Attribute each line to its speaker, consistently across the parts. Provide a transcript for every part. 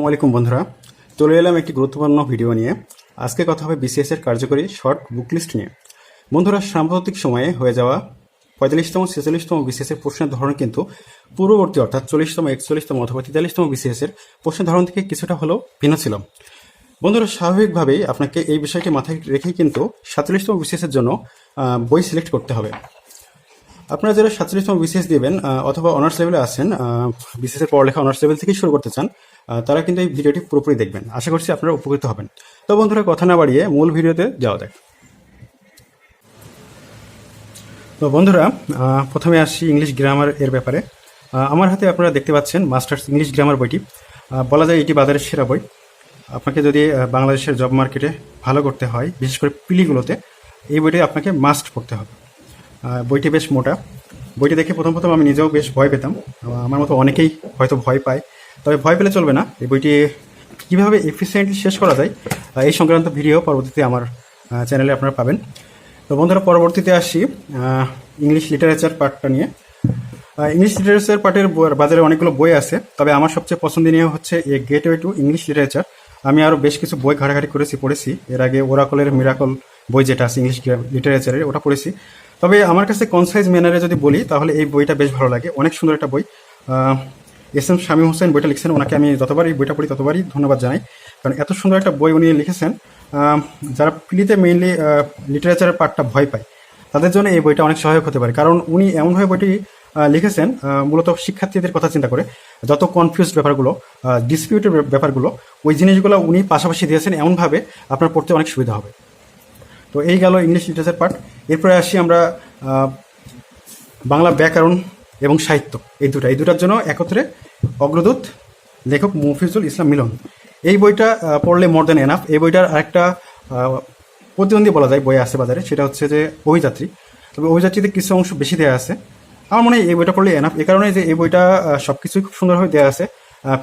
Speaker 1: আসসালামু আলাইকুম বন্ধুরা। চলে এলাম একটি গুরুত্বপূর্ণ ভিডিও নিয়ে। আজকে কথা হবে বিসিএস এর কার্যকরী শর্ট বুক লিস্ট নিয়ে। বন্ধুরা, সাম্প্রতিক সময়ে হয়ে যাওয়া পঁয়তাল্লিশতম, ছেচল্লিশতম বিসিএস এর প্রশ্নের ধরন কিন্তু পূর্ববর্তী অর্থাৎ চল্লিশতম, একচল্লিশতম অথবা তেতাল্লিশতম বিসিএস এর প্রশ্নের ধরন থেকে কিছুটা হলেও ভিন্ন ছিল। বন্ধুরা, স্বাভাবিকভাবেই আপনাকে এই বিষয়টি মাথায় রেখেই কিন্তু সাতচল্লিশতম বিসিএস এর জন্য বই সিলেক্ট করতে হবে। আপনারা যারা সাতচল্লিশতম বিসিএস দেবেন অথবা অনার্স লেভেলে আছেন বিসিএস এর পড়ালেখা অনার্স লেভেল থেকেই শুরু করতে চান তারা কিন্তু এই ভিডিওটি পুরোপুরি দেখবেন। আশা করছি আপনারা উপকৃত হবেন। তো বন্ধুরা, কথা না বাড়িয়ে মূল ভিডিওতে যাওয়া যাক। তো বন্ধুরা প্রথমে আসি ইংলিশ গ্রামার এর ব্যাপারে। আমার হাতে আপনারা দেখতে পাচ্ছেন মাস্টার্স ইংলিশ গ্রামার বইটি। বলা যায় এটি বাজারের সেরা বই। আপনাকে যদি বাংলাদেশের জব মার্কেটে ভালো করতে হয়, বিশেষ করে পিলিগুলোতে, এই বইটি আপনাকে মাস্ট পড়তে হবে। বইটি বেশ মোটা। বইটি দেখে প্রথম প্রথম আমি নিজেও বেশ ভয় পেতাম। আমার মতো অনেকেই হয়তো ভয় পায়। তবে ভয় পেলে চলবে না। এই বইটি কীভাবে এফিসিয়েন্টলি শেষ করা যায় এই সংক্রান্ত ভিডিও পরবর্তীতে আমার চ্যানেলে আপনারা পাবেন। তো বন্ধুরা, পরবর্তীতে আসি ইংলিশ লিটারেচার পার্টটা নিয়ে। ইংলিশ লিটারেচার পার্টের বাজারে অনেকগুলো বই আছে, তবে আমার সবচেয়ে পছন্দনীয় হচ্ছে a gateway to English literature আমি আরও বেশ কিছু বই ঘাটাঘাটি করেছি, পড়েছি। এর আগে ওরাকলের মিরাকল বই যেটা আছে ইংলিশ লিটারেচারের ওটা পড়েছি। তবে আমার কাছে কনসাইজ ম্যানারে যদি বলি, তাহলে এই বইটা বেশ ভালো লাগে। অনেক সুন্দর একটা বই। এস এম শামী হোসেন বইটা লিখছেন। ওনাকে আমি যতবারই বইটা পড়ি, ততবারই ধন্যবাদ জানাই। কারণ এত সুন্দর একটা বই উনি লিখেছেন যারা পিলিতে মেইনলি লিটারেচারের পার্টটা ভয় পায়, তাদের জন্য এই বইটা অনেক সহায়ক হতে পারে। কারণ উনি এমনভাবে বইটি লিখেছেন মূলত শিক্ষার্থীদের কথা চিন্তা করে। যত কনফিউজড ব্যাপারগুলো ডিসপিউটেড ব্যাপারগুলো, ওই জিনিসগুলো উনি পাশাপাশি দিয়েছেন, এমনভাবে আপনার পড়তে অনেক সুবিধা হবে। তো এই গেল ইংলিশ লিটারেচার পার্ট এরপরে আসি আমরা বাংলা ব্যাকরণ এবং সাহিত্য। এই দুটা, এই দুটার জন্য একত্রে অগ্রদূত লেখক মফিজুল ইসলাম মিলন। এই বইটা পড়লে মোর দেন এনাফ এই বইটার আরেকটা প্রতিদ্বন্দ্বী বলা যায়, বই আছে বাজারে। সেটা হচ্ছে যে অভিযাত্রী। তবে অভিযাত্রীতে কিছু অংশ বেশি দেওয়া আছে। আমার মনে হয় এই বইটা পড়লে এনাফ এ কারণে যে এই বইটা সব কিছুই খুব সুন্দরভাবে দেওয়া আছে।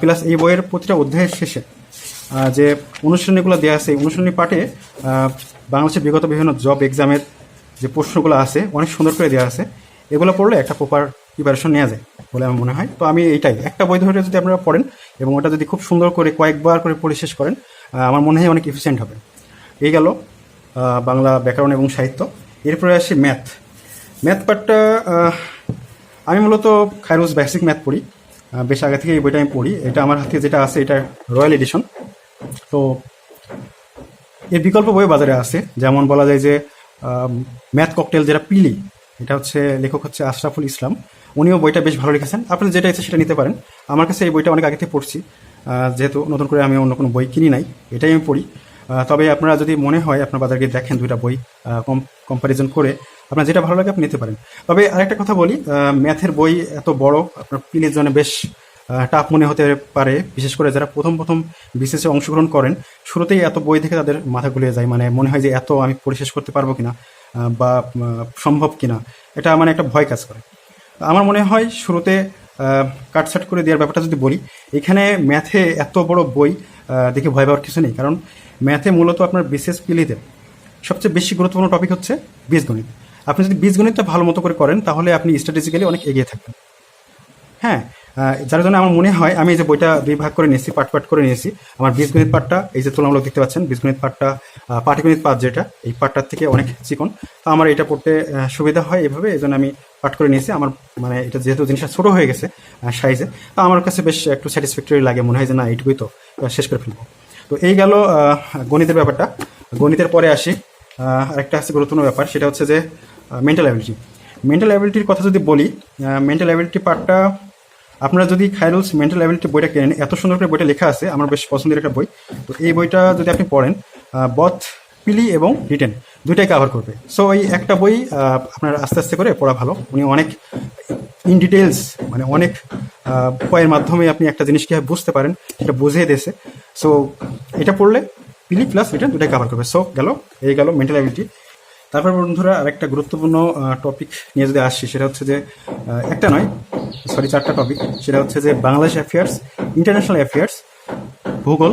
Speaker 1: প্লাস এই বইয়ের প্রতিটা অধ্যায়ের শেষে যে অনুশীলনীগুলো দেওয়া আছে, এই অনুশীলনী পাঠে বাংলাদেশের বিগত বিভিন্ন জব এক্সামের যে প্রশ্নগুলো আছে, অনেক সুন্দর করে দেওয়া আছে। এগুলো পড়লে একটা প্রপার প্রিপারেশন নেওয়া যায় বলে আমার মনে হয়। তো আমি এইটাই। একটা বই ধরে যদি আপনারা পড়েন এবং ওটা যদি খুব সুন্দর করে কয়েকবার করে পড়ে শেষ করেন আমার মনে হয় অনেক এফিসিয়েন্ট হবে। এই গেল বাংলা ব্যাকরণ এবং সাহিত্য। এরপরে আসি ম্যাথ ম্যাথ পার্টটা আমি মূলত খাইরোজ বেসিক ম্যাথ পড়ি। বেশ আগে থেকে এই বইটা আমি পড়ি। এটা আমার হাতে যেটা আছে, এটা রয়্যাল এডিশন তো এর বিকল্প বই বাজারে আছে। যেমন বলা যায় যে ম্যাথ ককটেল যেটা পিলি, এটা হচ্ছে লেখক হচ্ছে আশরাফুল ইসলাম। উনিও বইটা বেশ ভালো লিখেছেন। আপনার যেটা ইচ্ছে সেটা নিতে পারেন। আমার কাছে এই বইটা অনেক আগে থেকে পড়ছি। যেহেতু নতুন করে আমি অন্য কোনো বই কিনি নাই, এটাই আমি পড়ি। তবে আপনারা যদি মনে হয় আপনার বাজারকে দেখেন দুইটা বই কম কম্পারিজন করে, আপনার যেটা ভালো লাগে আপনি নিতে পারেন। তবে আরেকটা কথা বলি ম্যাথের বই এত বড়, আপনার পিলের জন্য বেশ টাফ মনে হতে পারে। বিশেষ করে যারা প্রথম প্রথম বিসিএসে অংশগ্রহণ করেন, শুরুতেই এত বই থেকে তাদের মাথা গুলিয়ে যায়। মানে মনে হয় যে এত আমি পরিশেষ করতে পারব কিনা বা সম্ভব কিনা, এটা মানে একটা ভয় কাজ করে। আমার মনে হয় শুরুতে কাটসাট করে দেওয়ার ব্যাপারটা যদি বলি এখানে ম্যাথে এত বড় বই দেখে ভয় পাওয়ার কিছু নেই। কারণ ম্যাথে মূলত আপনার বিশেষ পিলিতে সবচেয়ে বেশি গুরুত্বপূর্ণ টপিক হচ্ছে বীজগণিত। আপনি যদি বীজগণিতটা ভালো মতো করে করেন তাহলে আপনি স্ট্র্যাটেজিক্যালি অনেক এগিয়ে থাকবেন। হ্যাঁ যার জন্য আমার মনে হয় আমি এই যে বইটা দুই ভাগ করে নিয়েছি পার্ট পার্ট করে নিয়েছি আমার বীজগণিত পার্টটা এই যে তুলনামূলক দেখতে পাচ্ছেন বীজগণিত পার্টটা আহ, পাটিগণিত পার্ট যেটা এই পার্টটার থেকে অনেক চিকন। তো আমার এটা পড়তে সুবিধা হয় এভাবে এই জন্য আমি পার্ট করে নিয়েছি। আমার মানে এটা যেহেতু জিনিসটা ছোটো হয়ে গেছে সাইজে, তো আমার কাছে বেশ একটু স্যাটিসফ্যাক্টরি লাগে, মনে হয় যে না, এইটুকুই তো শেষ করে ফেলব। তো এই গেল গণিতের ব্যাপারটা। গণিতের পরে আসি আরেকটা আছে গুরুত্বপূর্ণ ব্যাপার, সেটা হচ্ছে যে মেন্টাল অ্যাবিলিটি মেন্টাল অ্যাবিলিটির কথা যদি বলি মেন্টাল অ্যাবিলিটি পার্টটা আপনারা যদি খাইরুলস মেন্টাল অ্যাবিলিটি বইটা কেনেন, এত সুন্দর করে বইটা লেখা আছে, আমার বেশ পছন্দের একটা বই। তো এই বইটা যদি আপনি পড়েন বথ পিলি এবং রিটেন দুইটাই কভার করবে। সো এই একটা বই আপনার আস্তে আস্তে করে পড়া ভালো। উনি অনেক ইন ডিটেলস মানে অনেক উপায়ের মাধ্যমে আপনি একটা জিনিস কীভাবে বুঝতে পারেন, সেটা বুঝিয়ে দিয়েছে। সো এটা পড়লে পিলি প্লাস রিটার্ন দুটাই কভার করবে। সো গেল, এই গেল মেন্টাল অ্যাবিলিটি তারপর বন্ধুরা, আরেকটা গুরুত্বপূর্ণ টপিক নিয়ে যদি আসছি সেটা হচ্ছে যে একটা নয় সরি চারটা টপিক সেটা হচ্ছে যে বাংলাদেশ অ্যাফেয়ার্স ইন্টারন্যাশনাল অ্যাফেয়ার্স ভূগোল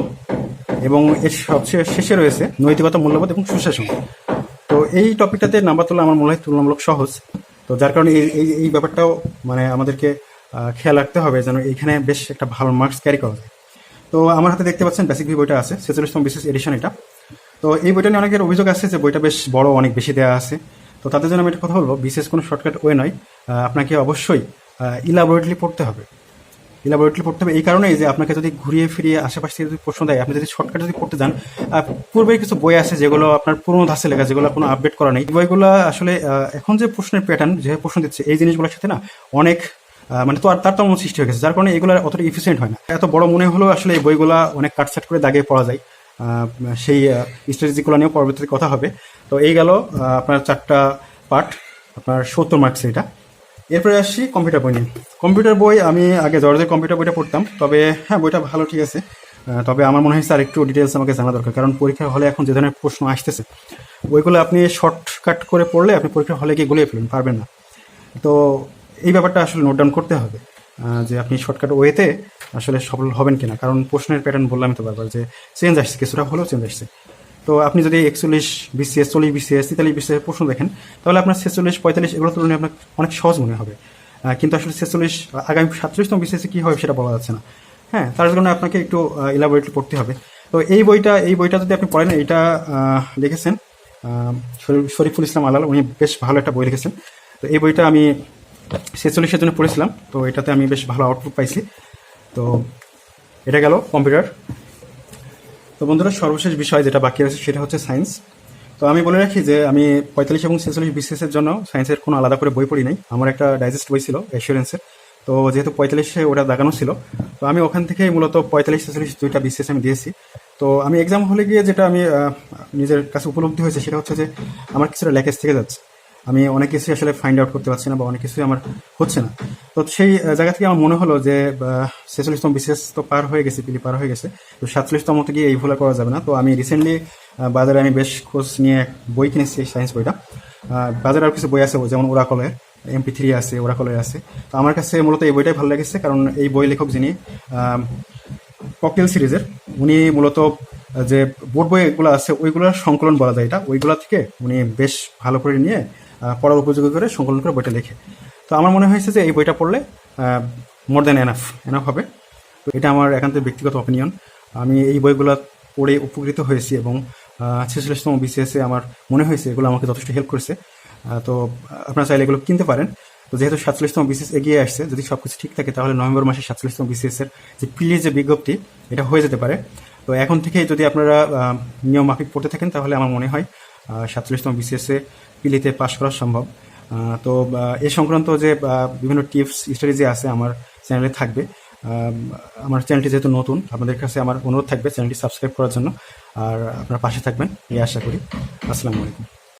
Speaker 1: এবং এর সবচেয়ে শেষে রয়েছে নৈতিকতা, মূল্যবোধ এবং সুশাসন। তো এই টপিকটাতে নাম্বার তোলা আমার মনে হয় তুলনামূলক সহজ। তো যার কারণে এই এই ব্যাপারটাও মানে আমাদেরকে খেয়াল রাখতে হবে যেন এইখানে বেশ একটা ভালো মার্কস ক্যারি করা যায়। তো আমার হাতে দেখতে পাচ্ছেন বেসিক ভি বইটা আছে, ছেচল্লিশতম বিশেষ এডিশন এটা। তো এই বইটা নিয়ে অনেকের অভিযোগ আছে যে বইটা বেশ বড়, অনেক বেশি দেওয়া আছে। তো তাদের জন্য আমি একটা কথা বলব বিশেষ কোনো শর্টকাট ওয়ে নয়। আপনাকে অবশ্যই ইলাবোরেটলি পড়তে হবে। ইলাবোরেটলি পড়তে হবে। এই কারণেই যে আপনাকে যদি ঘুরিয়ে ফিরিয়ে আশেপাশে যদি প্রশ্ন দেয়, আপনি যদি শর্টকাট যদি পড়তে যান পূর্বে কিছু বই আছে যেগুলো আপনার পুরোনো ধাসে লেখা, যেগুলো কোনো আপডেট করা নেই। বইগুলো আসলে এখন যে প্রশ্নের প্যাটার্ন যে প্রশ্ন দিচ্ছে, এই জিনিসগুলোর সাথে না অনেক মানে তো তার তেমন সৃষ্টি হয়ে গেছে, যার কারণে এগুলো অতটা ইফিসিয়েন্ট হয় না। এত বড় মনে হলেও আসলে এই বইগুলা অনেক কাটছাট করে দাগে পড়া যায়। সেই স্ট্র্যাটেজিগুলো নিয়েও পরবর্তীতে কথা হবে। তো এই গেল আপনার চারটা পার্ট আপনার সত্তর মার্কস এটা। এরপরে আসছি কম্পিউটার বই নিয়ে। কম্পিউটার বই আমি আগে জর্জের কম্পিউটার বইটা পড়তাম, তবে হ্যাঁ বইটা ভালো ঠিক আছে। তবে আমার মনে হয়েছে আর একটু ডিটেলস আমাকে জানা দরকার, কারণ পরীক্ষার হলে এখন যে ধরনের প্রশ্ন আসতেছে, বইগুলো আপনি শর্টকাট করে পড়লে আপনি পরীক্ষার হলে গিয়ে গুলিয়ে ফেলবেন পারবেন না। তো এই ব্যাপারটা আসলে নোট ডাউন করতে হবে যে আপনি শর্টকাট ওয়েতে আসলে সফল হবেন কিনা, কারণ প্রশ্নের প্যাটার্ন বললাম তো বারবার যে চেঞ্জ আসছে, কিছুটা হলেও চেঞ্জ আসছে। তো আপনি যদি একচল্লিশ বিসিএস চল্লিশ বিসিএস তেতাল্লিশ বিসিএস প্রশ্ন দেখেন তাহলে আপনার ছেচল্লিশ পঁয়তাল্লিশ এগুলো তুলনায় আপনার অনেক সহজ মনে হবে। কিন্তু আসলে ছেচল্লিশ আগামী সাতচল্লিশতম বিসিএসে কী হবে সেটা বলা যাচ্ছে না। হ্যাঁ তার জন্য আপনাকে একটু ইলাবোরেটলি পড়তে হবে। তো এই বইটা এই বইটা যদি আপনি পড়েন আহ, লিখেছেন শরীফুল ইসলাম আলাল উনি বেশ ভালো একটা বই লিখেছেন। তো এই বইটা আমি ছেচল্লিশের জন্য পড়েছিলাম তো এটাতে আমি বেশ ভালো আউটপুট পাইছি। তো এটা গেল কম্পিউটার তো বন্ধুরা, সর্বশেষ বিষয় যেটা বাকি আছে সেটা হচ্ছে সায়েন্স। তো আমি বলে রাখি যে আমি পঁয়তাল্লিশ এবং ছেচল্লিশ বিসিএসের জন্য সায়েন্সের কোনো আলাদা করে বই পড়ি নাই। আমার একটা ডাইজেস্ট বই ছিল অ্যাসুরেন্সের তো যেহেতু পঁয়তাল্লিশে ওটা দাগানো ছিল, তো আমি ওখান থেকেই মূলত পঁয়তাল্লিশ, ছেচল্লিশ দুইটা বিসিএস আমি দিয়েছি। তো আমি এক্সাম হলে গিয়ে যেটা আমি নিজের কাছে উপলব্ধি হয়েছে সেটা হচ্ছে যে আমার কিছুটা ল্যাকেজ থেকে যাচ্ছে। আমি অনেক কিছুই আসলে ফাইন্ড আউট করতে পারছি না বা অনেক কিছুই আমার হচ্ছে না। তো সেই জায়গা থেকে আমার মনে হলো যে ছেচল্লিশতম বিশেষ তো পার হয়ে গেছে, পিলি পার হয়ে গেছে। তো সাতচল্লিশতম থেকে এই ভুল করা যাবে না। তো আমি রিসেন্টলি বাজারে আমি বেশ খোঁজ নিয়ে বই কিনেছি সায়েন্স বইটা। বাজারে আর কিছু বই আছে, যেমন ওরাকলের এমপি থ্রি আছে ওরাকলের আছে। তো আমার কাছে মূলত এই বইটাই ভালো লেগেছে, কারণ এই বই লেখক যিনি ককটেল সিরিজের উনি মূলত যে বোর্ড বই এগুলো আছে, ওইগুলোর সংকলন বলা যায় এটা। ওইগুলা থেকে উনি বেশ ভালো করে নিয়ে পড়ার উপযোগী করে সংকলন করে বইটা লেখে। তো আমার মনে হয়েছে যে এই বইটা পড়লে মোর দ্যান এনাফ এনাফ হবে। তো এটা আমার একান্ত ব্যক্তিগত অপিনিয়ন আমি এই বইগুলো পড়ে উপকৃত হয়েছি এবং ছেচল্লিশতম বিসিএসে আমার মনে হয়েছে এগুলো আমাকে যথেষ্ট হেল্প করেছে। তো, আপনারা চাইলে এগুলো কিনতে পারেন। তো যেহেতু সাতচল্লিশতম বিসিএস এগিয়ে আসছে, যদি সব কিছু ঠিক থাকে, তাহলে নভেম্বর মাসে সাতচল্লিশতম বিসিএস এর যে প্রিলিজ যে বিজ্ঞপ্তি, এটা হয়ে যেতে পারে। তো এখন থেকে যদি আপনারা নিয়ম মাফিক পড়তে থাকেন, তাহলে আমার মনে হয় সাতচল্লিশতম বিসিএস পিলিতে পাশ করা সম্ভব। তো এ সংক্রান্ত যে বিভিন্ন টিপস স্ট্র্যাটেজি আছে আমার চ্যানেলে থাকবে। আমার চ্যানেলটি যেহেতু নতুন, আপনাদের কাছে আমার অনুরোধ থাকবে চ্যানেলটি সাবস্ক্রাইব করার জন্য। আর আপনার পাশে থাকবেন, এই আশা করি। আসসালামু আলাইকুম।